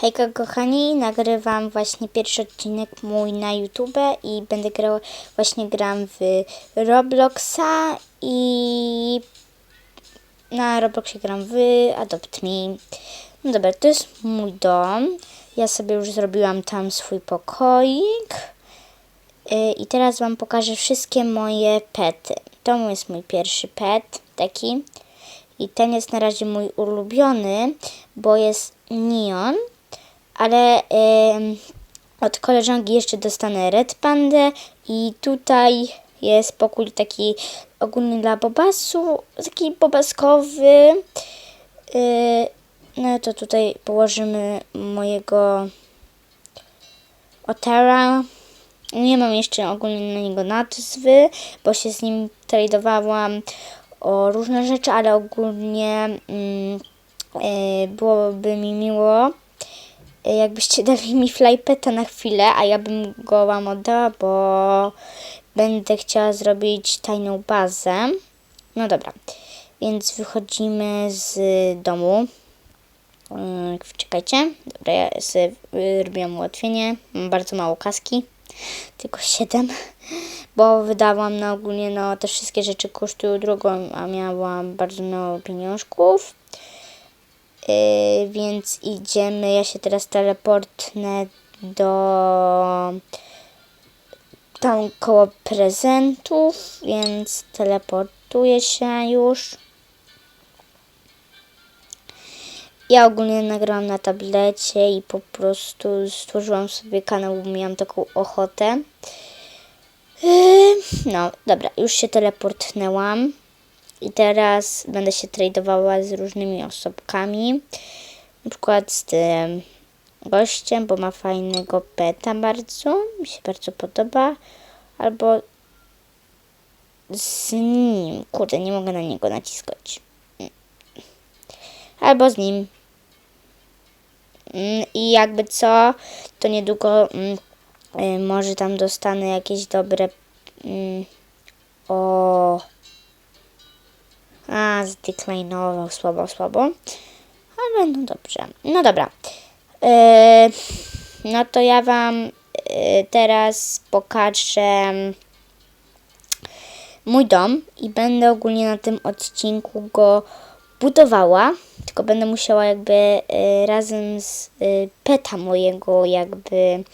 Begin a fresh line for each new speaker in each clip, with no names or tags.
Hejka kochani, nagrywam właśnie pierwszy odcinek mój na YouTube i będę grał, właśnie gram w Robloxa i na Robloxie gram w Adopt Me. No dobra, to jest mój dom. Ja sobie już zrobiłam tam swój pokoik. Y, I teraz Wam pokażę wszystkie moje pety. To jest mój pierwszy pet, taki. I ten jest na razie mój ulubiony, bo jest neon, ale od koleżanki jeszcze dostanę Red Pandę i tutaj jest pokój taki ogólny dla Bobasu, taki bobaskowy. Y, no to tutaj położymy mojego Otara. Nie mam jeszcze ogólnie na niego nazwy, bo się z nim tradowałam o różne rzeczy, ale ogólnie mm, e, byłoby mi miło, jakbyście dali mi flypeta na chwilę, a ja bym go wam oddała, bo będę chciała zrobić tajną bazę. No dobra, więc wychodzimy z domu. Yy, Czekajcie, dobra, ja sobie yy, robiłam ułatwienie. Mam bardzo mało kaski, tylko 7, bo wydałam na ogólnie, no te wszystkie rzeczy kosztują drogo, a miałam bardzo mało pieniążków. Yy, więc idziemy, ja się teraz teleportnę do tam koło prezentów, więc teleportuję się już. Ja ogólnie nagrałam na tablecie i po prostu stworzyłam sobie kanał, bo miałam taką ochotę. Yy, No, dobra, już się teleportnęłam. I teraz będę się tradowała z różnymi osobkami. Na przykład z tym gościem, bo ma fajnego peta bardzo. Mi się bardzo podoba. Albo z nim. Kurde, nie mogę na niego naciskać. Albo z nim. Mm, I jakby co, to niedługo mm, y, może tam dostanę jakieś dobre. mm, O. A, zdeklinował słabo, słabo. Ale no dobrze. No dobra. E, no to ja Wam e, teraz pokażę mój dom i będę ogólnie na tym odcinku go budowała. Tylko będę musiała jakby e, razem z e, peta mojego jakby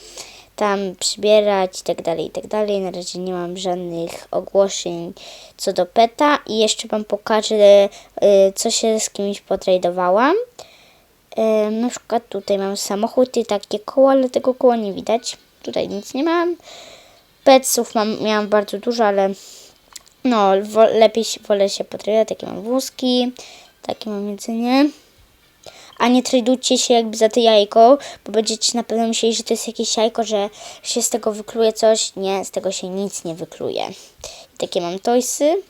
tam przybierać i tak dalej, i tak dalej. Na razie nie mam żadnych ogłoszeń co do peta i jeszcze Wam pokażę, e, co się z kimś potradowałam. E, na przykład tutaj mam samochód i takie koło, ale tego koła nie widać. Tutaj nic nie mam. Peców mam, miałam bardzo dużo, ale no lepiej wolę się potradować. Takie mam wózki, takie mam jedzenie. A nie tradujcie się jakby za te jajko, bo będziecie na pewno myśleli, że to jest jakieś jajko, że się z tego wykluje coś. Nie, z tego się nic nie wykluje. I takie mam toysy.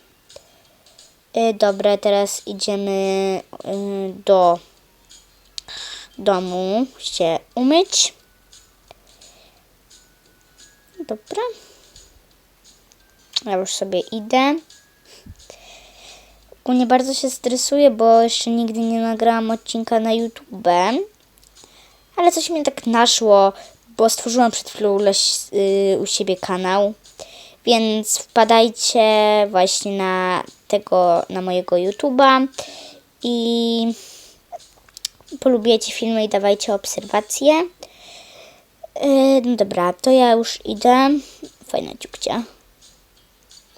E, dobra, teraz idziemy e, do domu się umyć. Dobra. Ja już sobie idę. Ogólnie bardzo się stresuję, bo jeszcze nigdy nie nagrałam odcinka na YouTube. Ale coś mnie tak naszło, bo stworzyłam przed chwilą leś, yy, u siebie kanał. Więc wpadajcie właśnie na tego, na mojego YouTube'a i polubicie filmy i dawajcie obserwacje. Yy, no dobra, to ja już idę. Fajna dziukcia.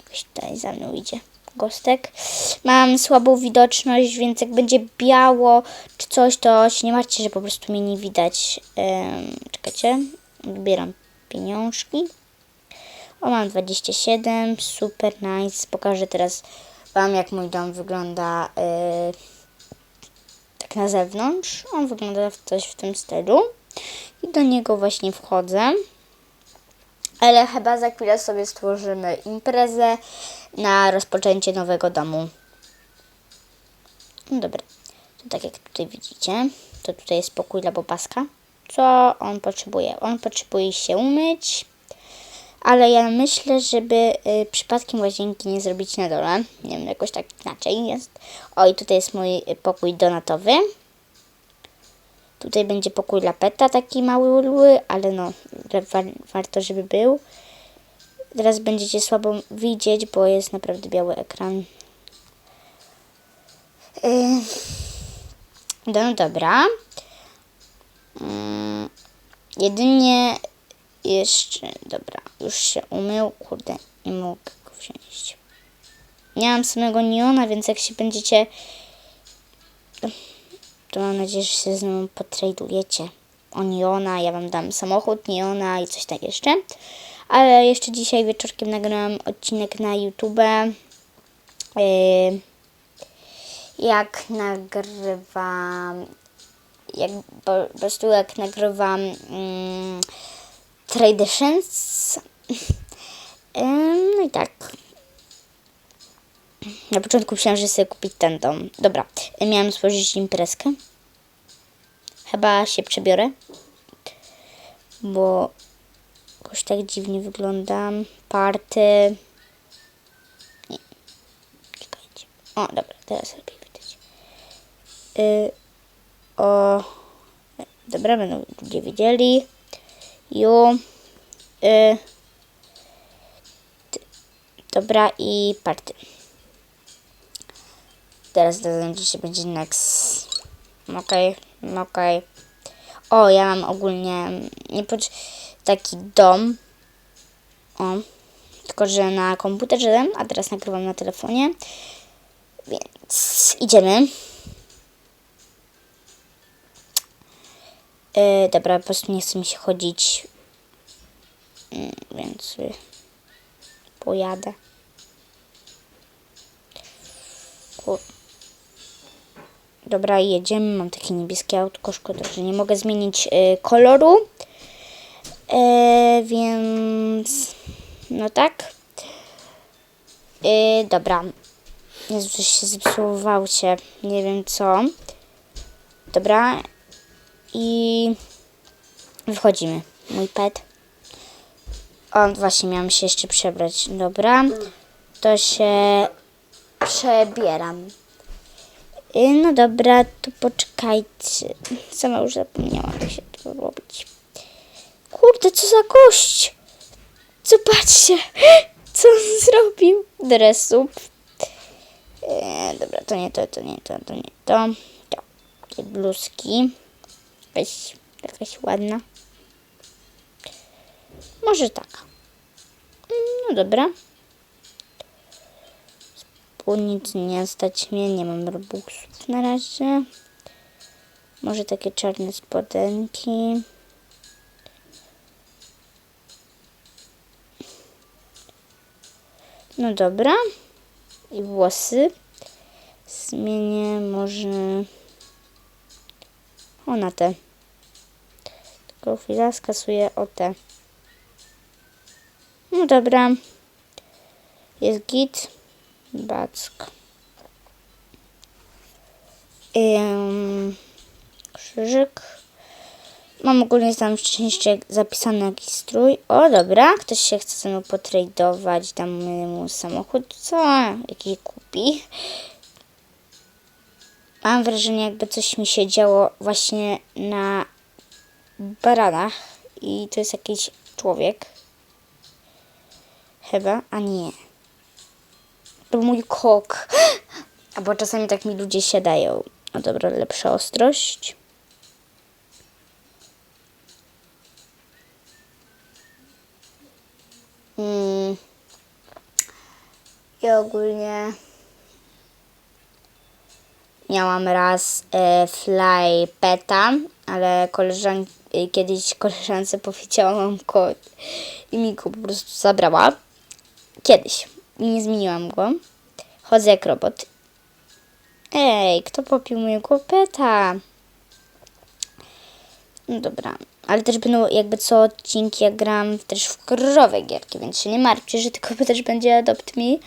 Ktoś tutaj za mną idzie. Gostek. Mam słabą widoczność, więc jak będzie biało czy coś, to się nie martwcie, że po prostu mnie nie widać. Yy, czekajcie. Odbieram pieniążki. O, mam 27. Super nice. Pokażę teraz Wam, jak mój dom wygląda. Yy, tak na zewnątrz. On wygląda w coś w tym stylu. I do niego właśnie wchodzę. Ale chyba za chwilę sobie stworzymy imprezę na rozpoczęcie nowego domu. No dobra. To tak jak tutaj widzicie, to tutaj jest pokój dla Bobaska. Co on potrzebuje? On potrzebuje się umyć. Ale ja myślę, żeby y, przypadkiem łazienki nie zrobić na dole. Nie wiem, jakoś tak inaczej jest. O, i tutaj jest mój y, pokój donatowy. Tutaj będzie pokój dla peta, taki mały ale no, wa- wa- warto, żeby był. Teraz będziecie słabo widzieć, bo jest naprawdę biały ekran. Yy, no dobra. Mm, jedynie jeszcze, dobra, już się umył, kurde, nie mogę go wziąć. Nie mam samego neona, więc jak się będziecie, to mam nadzieję, że się z mną potradujecie o neona, ja wam dam samochód neona i coś tak jeszcze. Ale jeszcze dzisiaj wieczorkiem nagrałam odcinek na YouTube. Yy, jak nagrywam jak po prostu jak nagrywam mm, Traditions. No i tak. Na początku myślałam, że sobie kupić ten dom. Dobra, miałam stworzyć imprezkę. Chyba się przebiorę. Bo jakoś tak dziwnie wyglądam. Party. Nie. Czekajcie. O, dobra, teraz lepiej widać. Y, o. Dobra, będą ludzie widzieli. Ju. Y, ty- dobra i party. Teraz dodam, się będzie next. Okej, okej. O, ja mam ogólnie nie potrz- taki dom. O. Tylko, że na komputerze, a teraz nagrywam na telefonie. Więc idziemy. Yy, dobra, po prostu nie chce mi się chodzić. Mm, więc y, pojadę. Dobra, jedziemy. Mam takie niebieskie autko. Szkoda, że nie mogę zmienić y, koloru. E, więc no tak. Y, dobra. Jezu, coś się zepsuło się. Nie wiem co. Dobra. I wychodzimy. Mój pet. O, właśnie miałam się jeszcze przebrać. Dobra. To się przebieram. Y, No dobra, to poczekajcie. Sama już zapomniałam, jak się to robić. Kurde, co za gość! Zobaczcie, co on zrobił. Dresów. E, dobra, to nie to, to nie to, to nie to. To. Takie bluzki. Jakaś, jakaś ładna. Może taka. No dobra. Spódnic nie stać mnie, nie mam robuxów na razie. Może takie czarne spodenki. No dobra. I włosy. Zmienię może... O, na te. Tylko chwila, skasuję o te. No dobra. Jest git. Back. Ym, krzyżyk. Mam ogólnie tam wcześniej zapisany jakiś strój. O, dobra. Ktoś się chce ze mną potradować. Dam mu samochód. Co? Jaki kupi? Mam wrażenie, jakby coś mi się działo właśnie na baranach. I to jest jakiś człowiek. Chyba, a nie. To mój kok. A bo czasami tak mi ludzie siadają. No dobra, lepsza ostrość. Mm. I ogólnie miałam raz e, fly peta, ale e, kiedyś koleżance powiedziałam go i mi go po prostu zabrała. Kiedyś. Nie zmieniłam go. Chodzę jak robot. Ej, kto popił mojego peta? No dobra. Ale też będą jakby co odcinki, ja gram też w krowe gierki, więc się nie martwcie, że tylko też będzie Adopt Me.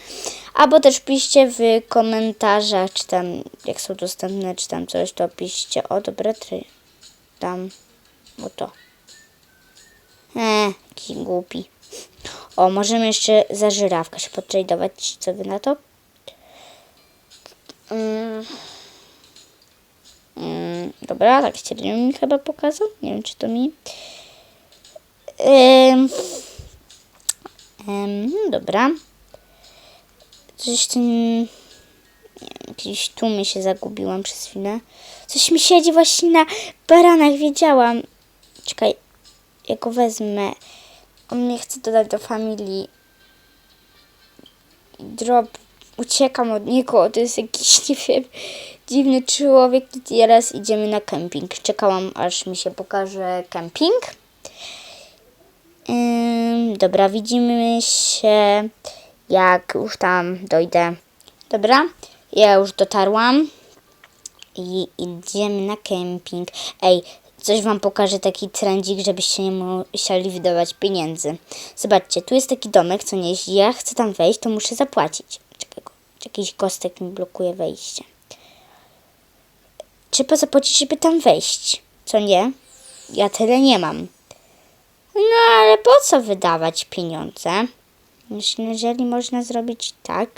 Albo też piszcie w komentarzach, czy tam, jak są dostępne, czy tam coś, to piszcie. O, dobre try. Tam, o to. Eee, jaki głupi. O, możemy jeszcze za żyrawkę się potradować. Co wy na to? Mm. Mm, dobra, tak średnio mi chyba pokazał. Nie wiem, czy to mi. Ym, no dobra. Coś ten... Wiem, gdzieś tu mi się zagubiłam przez chwilę. Coś mi siedzi właśnie na baranach, wiedziałam. Czekaj, ja go wezmę. On mnie chce dodać do familii. Drop, uciekam od niego. To jest jakiś, nie wiem, dziwny człowiek. Teraz idziemy na kemping. Czekałam, aż mi się pokaże kemping. Ym, dobra, widzimy się, jak już tam dojdę. Dobra, ja już dotarłam i idziemy na kemping. Ej, coś wam pokażę, taki trendzik, żebyście nie musieli wydawać pieniędzy. Zobaczcie, tu jest taki domek, co nie, jeśli ja chcę tam wejść, to muszę zapłacić. Czekaj, jakiś kostek mi blokuje wejście. Trzeba zapłacić, żeby tam wejść, co nie? Ja tyle nie mam. No ale po co wydawać pieniądze? Jeżeli można zrobić tak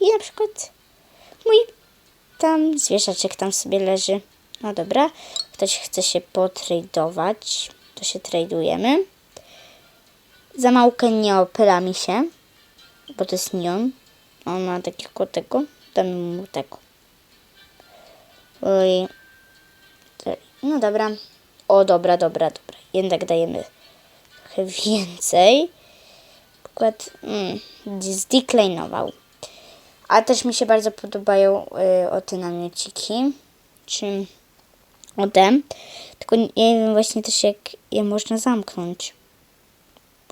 i na przykład mój tam zwierzaczek tam sobie leży. No dobra, ktoś chce się potradować, to się tradujemy. Za małkę nie opyla mi się, bo to jest neon. On ma takiego tego, damy mu tego. Oj. No dobra. O, dobra, dobra, dobra. Jednak dajemy trochę więcej. Przykład mm, zdeklinował. A też mi się bardzo podobają y, o te namiociki. Czy o te. Tylko nie wiem właśnie też jak je można zamknąć.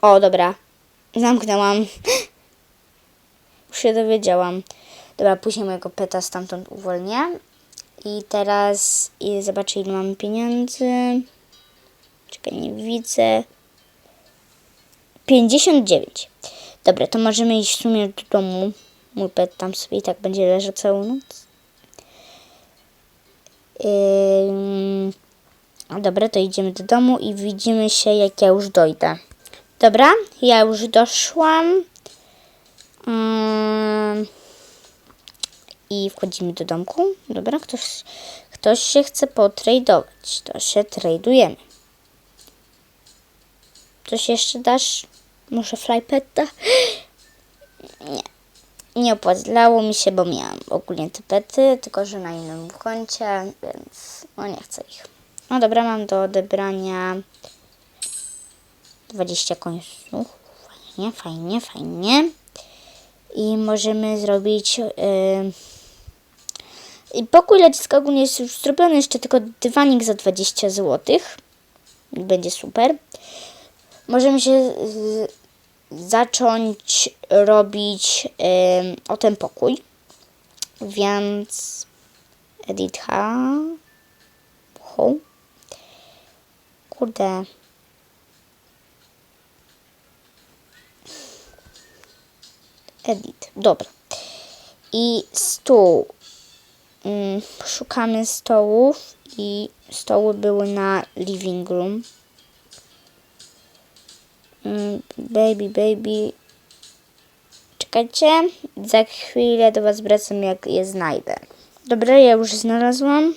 O, dobra. Zamknęłam. Już się dowiedziałam. Dobra, później mojego peta stamtąd uwolnię. I teraz i zobaczę ile mamy pieniędzy. Czekaj, nie widzę. 59. Dobra, to możemy iść w sumie do domu. Mój pet tam sobie i tak będzie leżał całą noc. A dobra, to idziemy do domu i widzimy się jak ja już dojdę. Dobra, ja już doszłam. Ym, I wchodzimy do domku. Dobra, ktoś, ktoś się chce potradować. To się tradujemy. Coś jeszcze dasz? Może flypeta? Nie. Nie opłacało mi się, bo miałam ogólnie te pety, tylko że na innym koncie, więc no nie chcę ich. No dobra, mam do odebrania 20 końców. Fajnie, fajnie, fajnie. I możemy zrobić... Yy, i pokój dziecka ogólnie jest już zrobiony, jeszcze tylko dywanik za 20 zł. Będzie super. Możemy się y, zacząć robić o ten pokój. Więc edit home. Kurde. Edit. Dobra. I stół. Ym, szukamy stołów i stoły były na living room. Mm, Baby, baby. Czekajcie. Za chwilę do Was wracam, jak je znajdę. Dobra, ja już znalazłam.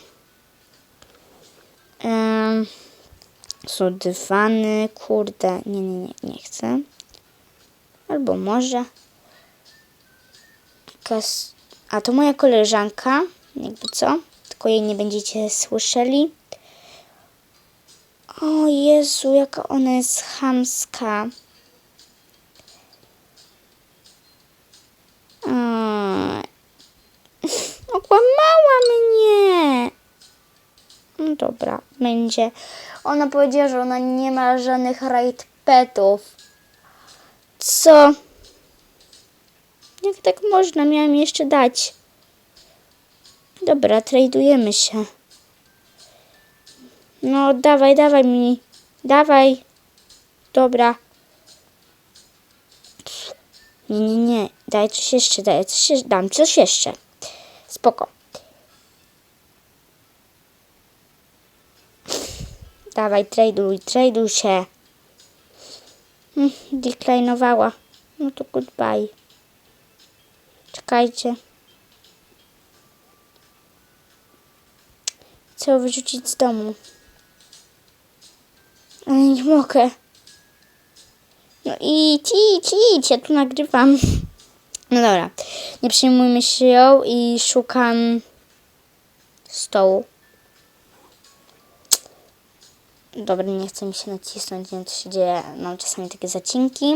Są dywany. Kurde, nie, nie, nie, nie chcę. Albo może. A to moja koleżanka, jakby co? Tylko jej nie będziecie słyszeli. O Jezu, jaka ona jest chamska. Okłamała mnie. No dobra, będzie. Ona powiedziała, że ona nie ma żadnych raid petów. Co? Jak tak można? Miałam jeszcze dać. Dobra, tradujemy się. No, dawaj, dawaj mi. Dawaj. Dobra. Nie, nie, nie. Daj coś jeszcze, daj coś jeszcze. Dam coś jeszcze. Spoko. Dawaj, traduj, traduj się. Hmm, Deklinowała. No to goodbye. Czekajcie. Chcę wyrzucić z domu. Ale nie mogę. No idź, idź, idź, ja tu nagrywam. No dobra, nie przejmujmy się ją i szukam stołu. Dobra, nie chce mi się nacisnąć, nie wiem co się dzieje. Mam czasami takie zacinki.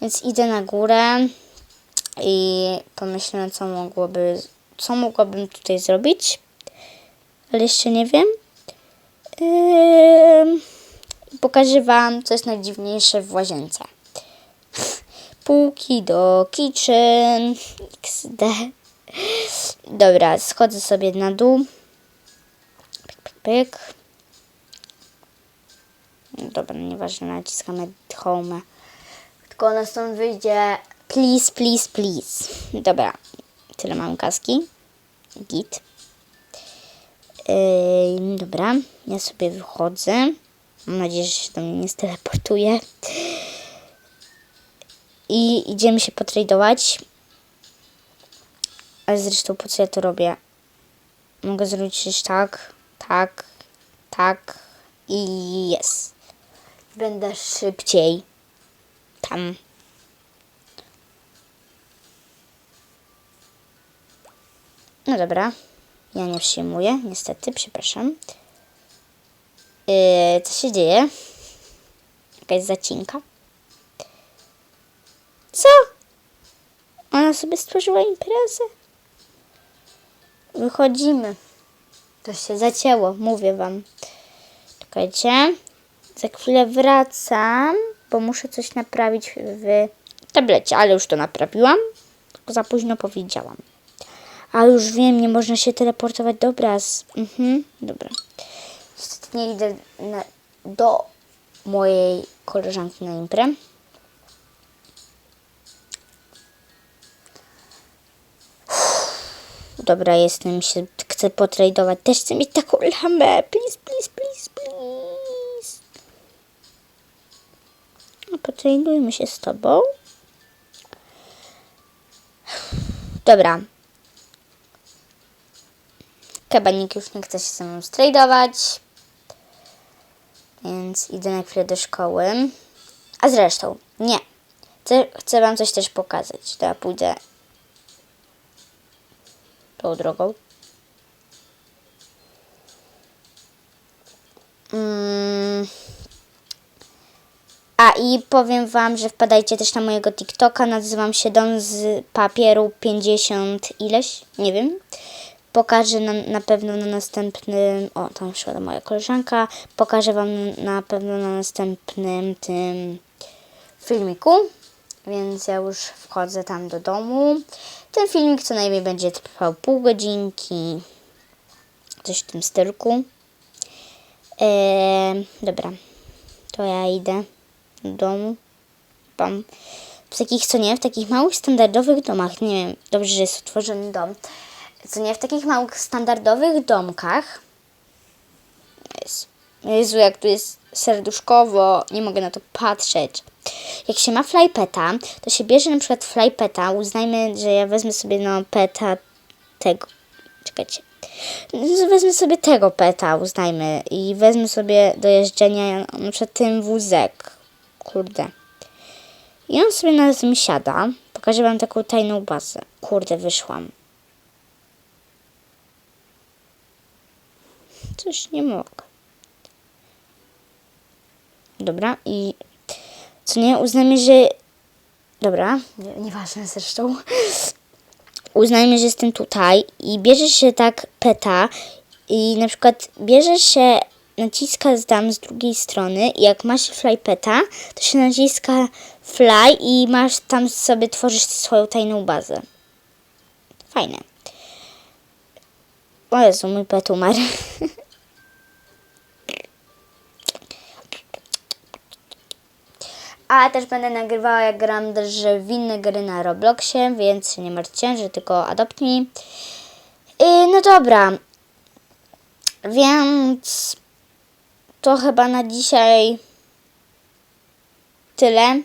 Więc idę na górę i pomyślę, co mogłoby, co mogłabym tutaj zrobić. Ale jeszcze nie wiem. Yy, pokażę Wam, co jest najdziwniejsze w łazience. Półki do kitchen. XD. Dobra, schodzę sobie na dół. Pyk, pyk, pyk. Dobra, nieważne, naciskamy home. Tylko ona stąd wyjdzie. Please, please, please. Dobra, tyle mam kaski. Git. Yy, dobra, ja sobie wychodzę. Mam nadzieję, że się do mnie nie steleportuje. I idziemy się potradować. Ale zresztą po co ja to robię? Mogę zrobić tak, tak, tak i jest. Będę szybciej tam. No dobra. Ja nie przyjmuję, niestety, przepraszam. Yy, co się dzieje? Jakaś zacinka? Co? Ona sobie stworzyła imprezę? Wychodzimy. To się zacięło, mówię wam. Czekajcie. Za chwilę wracam, bo muszę coś naprawić w tablecie, ale już to naprawiłam. Tylko za późno powiedziałam. A już wiem, nie można się teleportować do obraz. Mhm, dobra. Niestety nie idę na, do mojej koleżanki na imprę. Dobra, jestem, się chcę potradować. Też chcę mieć taką lamę. Please, please, please, please. No, się z tobą. Dobra. Kabanik już nie chce się ze mną stradować. Więc idę na chwilę do szkoły. A zresztą, nie. Chcę, chcę wam coś też pokazać. To ja pójdę tą drogą. Mm. A i powiem wam, że wpadajcie też na mojego TikToka. Nazywam się Dom z papieru 50 ileś, nie wiem. Pokażę na, na pewno na następnym. O, tam przyszła moja koleżanka. Pokażę wam na pewno na następnym tym filmiku. Więc ja już wchodzę tam do domu. Ten filmik co najmniej będzie trwał pół godzinki. Coś w tym stylku. Eee, dobra. To ja idę do domu. Tam. W takich, co nie, w takich małych, standardowych domach, nie wiem, dobrze, że jest utworzony dom. Co nie, w takich małych, standardowych domkach. Jezu, jak tu jest serduszkowo, nie mogę na to patrzeć. Jak się ma flypeta, to się bierze na przykład flypeta, uznajmy, że ja wezmę sobie no peta tego, czekajcie, wezmę sobie tego peta, uznajmy, i wezmę sobie do jeżdżenia na przykład ten wózek, kurde. I on sobie na tym siada, pokażę wam taką tajną bazę. Kurde, wyszłam. Coś nie mogę. Dobra, i co nie, uznajmy, że... Dobra, nie, nieważne zresztą. Uznajmy, że jestem tutaj i bierzesz się tak peta i na przykład bierzesz się, naciska tam z drugiej strony i jak masz fly peta, to się naciska fly i masz tam sobie, tworzysz swoją tajną bazę. Fajne. O Jezu, mój pet umarł. A też będę nagrywała jak gram też w inne gry na Robloxie, więc nie martwcie, że tylko adoptnij. I no dobra. Więc to chyba na dzisiaj tyle.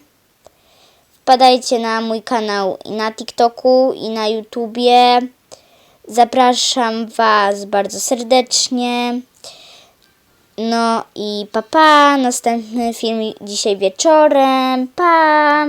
Wpadajcie na mój kanał i na TikToku, i na YouTubie. Zapraszam Was bardzo serdecznie. No i papa, pa. następny film dzisiaj wieczorem. Pa!